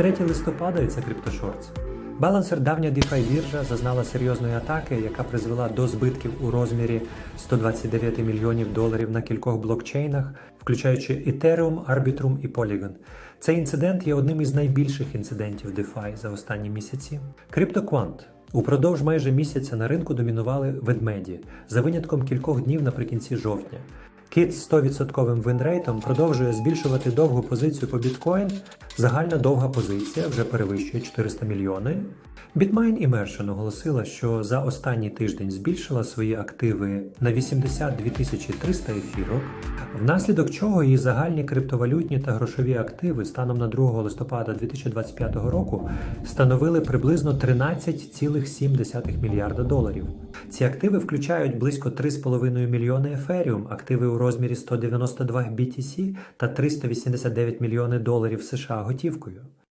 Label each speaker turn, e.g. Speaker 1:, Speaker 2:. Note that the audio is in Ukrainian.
Speaker 1: 3 листопада і це CryptoShorts. Balancer, давня DeFi біржа, зазнала серйозної атаки, яка призвела до збитків у розмірі 129 мільйонів доларів на кількох блокчейнах, включаючи Ethereum, Arbitrum і Polygon. Цей інцидент є одним із найбільших інцидентів DeFi за останні місяці. CryptoQuant Упродовж майже місяця на ринку домінували ведмеді, за винятком кількох днів наприкінці жовтня. Кіт з 100% винрейтом продовжує збільшувати довгу позицію по біткоін. Загальна довга позиція вже перевищує 400 мільйони. Bitmain Immersion оголосила, що за останній тиждень збільшила свої активи на 82 300 ефірок, внаслідок чого її загальні криптовалютні та грошові активи станом на 2 листопада 2025 року становили приблизно 13,7 мільярда доларів. Ці активи включають близько 3,5 мільйони еферіум, активи у розмірі 192 BTC та 389 мільйони доларів США готівкою.